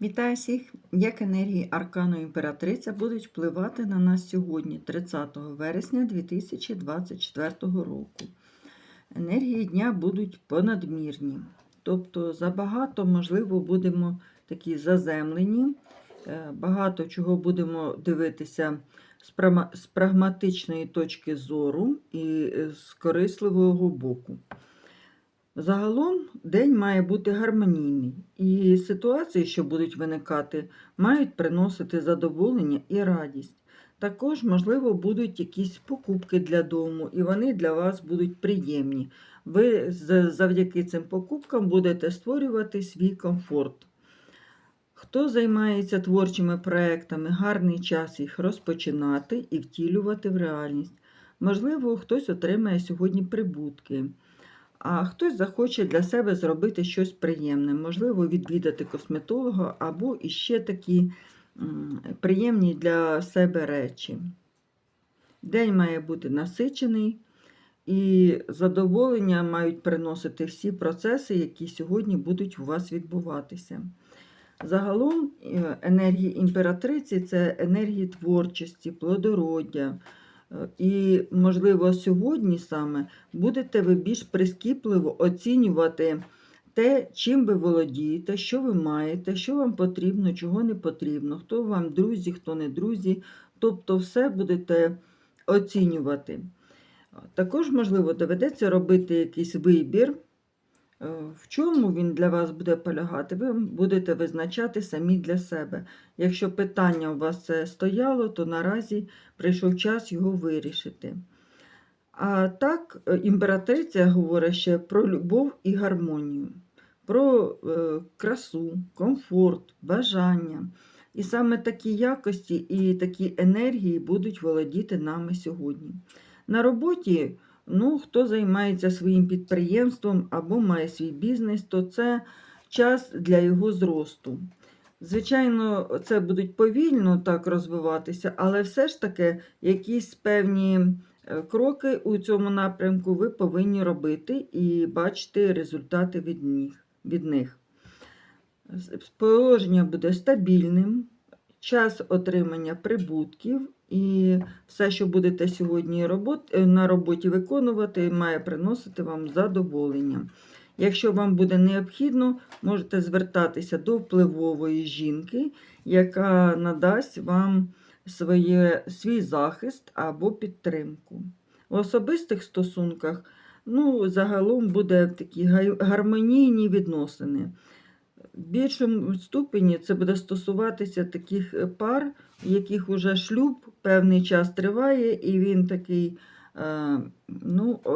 Вітаю всіх! Як енергії Аркану Імператриця будуть впливати на нас сьогодні, 30 вересня 2024 року. Енергії дня будуть понадмірні. Тобто, забагато, можливо, будемо такі заземлені, е, багато чого будемо дивитися з прагматичної точки зору і е, з корисливого боку. Загалом день має бути гармонійний, і ситуації, що будуть виникати, мають приносити задоволення і радість. Також, можливо, будуть якісь покупки для дому, і вони для вас будуть приємні. Ви завдяки цим покупкам будете створювати свій комфорт. Хто займається творчими проектами, гарний час їх розпочинати і втілювати в реальність. Можливо, хтось отримає сьогодні прибутки. А хтось захоче для себе зробити щось приємне, можливо, відвідати косметолога або іще такі приємні для себе речі. День має бути насичений, і задоволення мають приносити всі процеси, які сьогодні будуть у вас відбуватися. Загалом е, енергії імператриці це енергії творчості, плодороддя. І, можливо, сьогодні саме будете ви більш прискіпливо оцінювати те, чим ви володієте, що ви маєте, що вам потрібно, чого не потрібно, хто вам друзі, хто не друзі. Тобто все будете оцінювати. Також, можливо, доведеться робити якийсь вибір. Е, В чому він для вас буде полягати, ви будете визначати самі для себе. Якщо питання у вас стояло, то наразі прийшов час його вирішити. А так, е, імператриця говорить ще про любов і гармонію, про е, красу, комфорт, бажання. І саме такі якості і такі енергії будуть володіти нами сьогодні. На роботі, ну, хто займається своїм підприємством або має свій бізнес, то це час для його зросту. Звичайно, це будуть повільно так розвиватися, але все ж таки якісь певні е, кроки у цьому напрямку ви повинні робити і бачити результати від них. Положення буде стабільним, час отримання прибутків і все, що будете сьогодні е, на роботі виконувати, має приносити вам задоволення. Якщо вам буде необхідно, можете звертатися до впливової жінки, яка надасть вам своє, свій захист або підтримку. В особистих стосунках ну, загалом буде такі гармонійні відносини. В більшому ступені це буде стосуватися таких е, пар, у яких уже шлюб певний час триває, і він такий е, ну, е,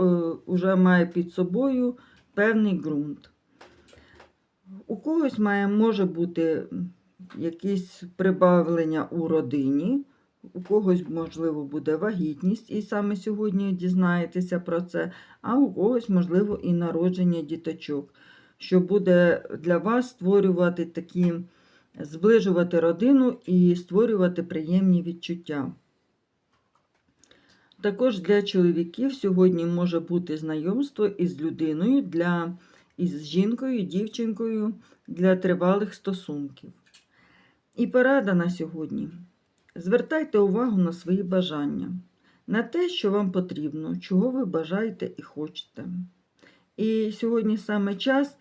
уже має під собою певний ґрунт. У когось має, може бути якісь прибавлення у родині, у когось, можливо, буде вагітність, і саме сьогодні дізнаєтеся про це, а у когось, можливо, і народження діточок, що буде для вас створювати такі, зближувати родину і створювати приємні відчуття. Також для чоловіків сьогодні може бути знайомство із людиною, для, із жінкою, дівчинкою для тривалих стосунків. І порада на сьогодні. Звертайте увагу на свої бажання, на те, що вам потрібно, чого ви бажаєте і хочете. І сьогодні саме час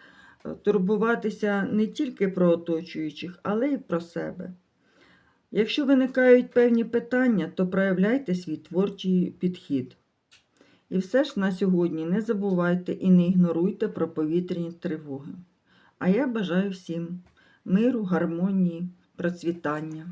е, турбуватися не тільки про оточуючих, але й про себе. Якщо виникають певні питання, то проявляйте свій творчий підхід. І все ж на сьогодні не забувайте і не ігноруйте про повітряні тривоги. А я бажаю всім миру, гармонії, процвітання.